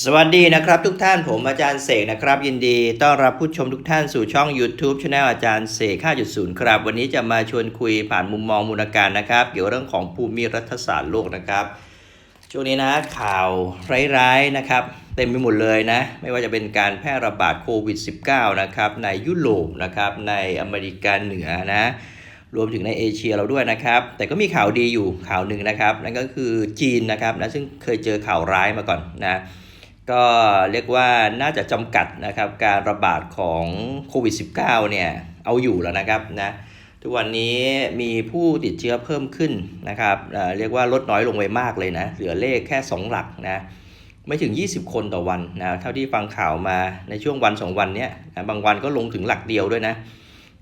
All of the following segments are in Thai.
สวัสดีนะครับทุกท่านผมอาจารย์เสกนะครับ ยินดีต้อนรับผู้ชมทุกท่านสู่ช่อง YouTube c h anel อาจารย์เสก5.0 ครับ วันนี้จะมาชวนคุยผ่านมุมมองมูลการนะครับ เกี่ยวกับเรื่องของภูมิรัฐศาสตร์โลกนะครับช่วงนี้นะข่าวร้ายๆนะครับ เต็มไปหมดเลยนะ ไม่ว่าจะเป็นการแพร่ระบาดโควิด -19 นะครับในยุโรปนะครับในอเมริกาเหนือนะรวมถึงในเอเชียเราด้วยนะครับ แต่ก็มีข่าวดีอยู่ข่าวหนึ่งนะครับ นั่นก็คือจีนนะครับนะซึ่งเคยเจอข่าวร้ายมาก่อนนะ ก็เรียกว่าน่าจะจำกัดนะครับการระบาดของโควิด -19 เนี่ยเอาอยู่แล้วนะครับนะทุกวันนี้มีผู้ติดเชื้อเพิ่มขึ้นนะครับเออเรียกว่าลดน้อยลงไปมากเลยนะเหลือเลขแค่ 2 หลักนะไม่ถึง 20 คนต่อวันนะเท่าที่ฟังข่าวมาในช่วงวัน 2 วันเนี้ยนะบางวันก็ลงถึงหลักเดียวด้วยนะ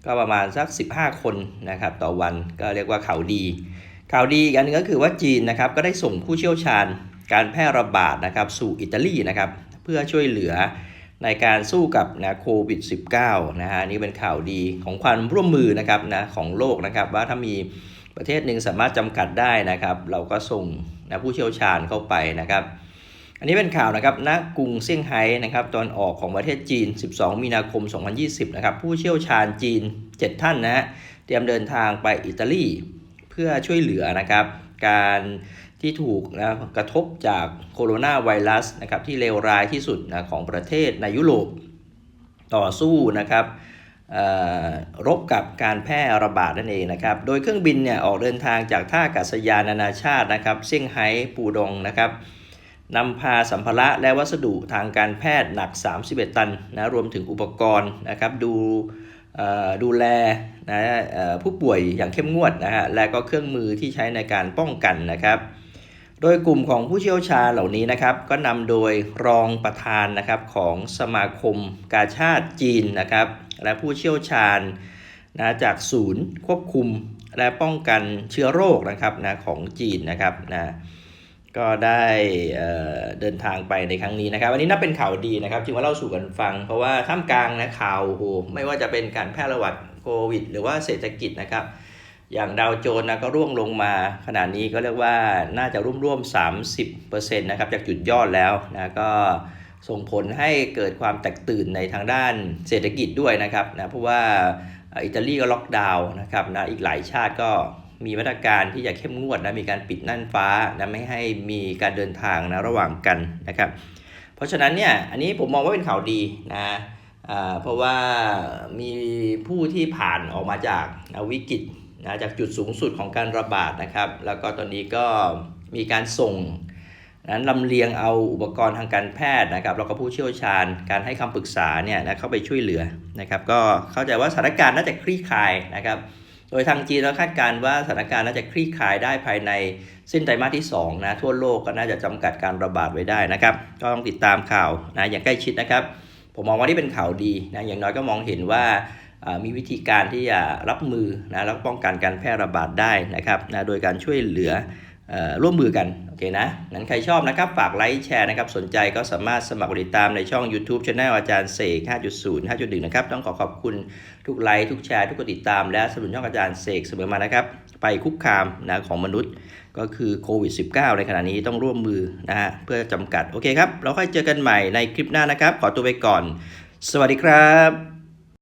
ก็ประมาณสัก 15 คนนะครับต่อวันก็เรียกว่าข่าวดีข่าวดีอีกอันนึงก็คือว่าจีนนะครับก็ได้ส่งผู้เชี่ยวชาญ การแพร่ระบาดนะครับสู่อิตาลีนะครับเพื่อช่วยเหลือในการสู้กับนะโควิด -19 นะฮะนี่เป็นข่าวดีของความร่วมมือนะครับนะของโลกนะครับว่าถ้ามีประเทศหนึ่งสามารถจำกัดได้นะครับ เราก็ส่งนะผู้เชี่ยวชาญเข้าไปนะครับ อันนี้เป็นข่าวนะครับณกรุงเซี่ยงไฮ้นะครับตอนออกของประเทศจีน 12 มีนาคม 2020 นะครับผู้เชี่ยวชาญจีน 7 ท่านนะเตรียมเดินทางไปอิตาลี เพื่อช่วยเหลือนะครับ การ ที่ถูกนะกระทบจากโคโรนาไวรัสนะครับที่เลวร้ายที่สุดนะของประเทศในยุโรปต่อสู้นะครับรบกับการแพร่ระบาดนั่นเองนะครับ โดยเครื่องบินเนี่ยออกเดินทางจากท่าอากาศยานนานาชาตินะครับเซี่ยงไฮ้ปูดงนะครับนำพาสัมภาระและวัสดุทางการแพทย์หนัก 31 ตันนะรวมถึงอุปกรณ์นะครับดูดูแลนะผู้ป่วยอย่างเข้มงวดนะฮะและก็เครื่องมือที่ใช้ในการป้องกันนะครับ โดยกลุ่มของผู้เชี่ยวชาญเหล่านี้นะครับ ก็นำโดยรองประธานนะครับของสมาคมกาชาติจีนนะครับ และผู้เชี่ยวชาญนะจากศูนย์ควบคุมและป้องกันเชื้อโรคนะครับนะของจีนนะครับนะก็ได้เดินทางไปในครั้งนี้นะครับอันนี้นับเป็นข่าวดีนะครับจึงมาเล่าสู่กันฟัง เพราะว่าท่ามกลางนะข่าวโอ้ไม่ว่าจะเป็นการแพร่ระบาดโควิด หรือว่าเศรษฐกิจนะครับ อย่างดาวโจนส์นะก็ร่วงลงมาขนาดนี้ก็เรียกว่าน่าจะร่วมร่วม 30%นะครับจากจุดยอดแล้วนะก็ส่งผลให้เกิดความแตกตื่นในทางด้านเศรษฐกิจด้วยนะครับนะเพราะว่าอิตาลีก็ล็อกดาวน์นะครับนะอีกหลายชาติก็มีมาตรการที่จะเข้มงวดนะมีการปิดน่านฟ้านะไม่ให้มีการเดินทางนะระหว่างกันนะครับ เพราะฉะนั้นเนี่ยอันนี้ผมมองว่าเป็นข่าวดีนะเพราะว่ามีผู้ที่ผ่านออกมาจากนะวิกฤต นะจากจุดสูงสุดของการระบาดนะครับ แล้วก็ตอนนี้ก็มีการส่งนั้นลำเลียงเอาอุปกรณ์ทางการแพทย์นะครับแล้วก็ผู้เชี่ยวชาญการให้คำปรึกษาเนี่ยนะเข้าไปช่วยเหลือนะครับก็เข้าใจว่าสถานการณ์น่าจะคลี่คลายนะครับ โดยทางจีนเราคาดการณ์ว่าสถานการณ์น่าจะคลี่คลายได้ภายในสิ้นไตรมาสที่2นะทั่วโลกก็น่าจะจำกัดการระบาดไว้ได้นะครับ ก็ต้องติดตามข่าวนะอย่างใกล้ชิดนะครับ ผมมองว่านี่เป็นข่าวดีนะอย่างน้อยก็มองเห็นว่า มีวิธีการที่จะรับมือนะแล้วป้องกันการแพร่ระบาดได้นะครับนะโดยการช่วยเหลืออร่วมมือกันโอเคนะนั้นใครชอบนะครับ ฝากไลค์แชร์นะครับ สนใจก็สามารถสมัครติดตามในช่อง YouTube Channel อาจารย์เสก 5.0 5.1 นะครับ ต้องขอขอบคุณทุกไลค์ทุกแชร์ทุกกดติดตาม และสนับสนุนช่องอาจารย์เสกเสมอมานะครับ ไปคุกคามนะของมนุษย์ ก็คือโควิด -19 ในขณะนี้ต้องร่วมมือนะฮะเพื่อจำกัด โอเคครับ เราค่อยเจอกันใหม่ในคลิปหน้านะครับ ขอตัวไปก่อน สวัสดีครับ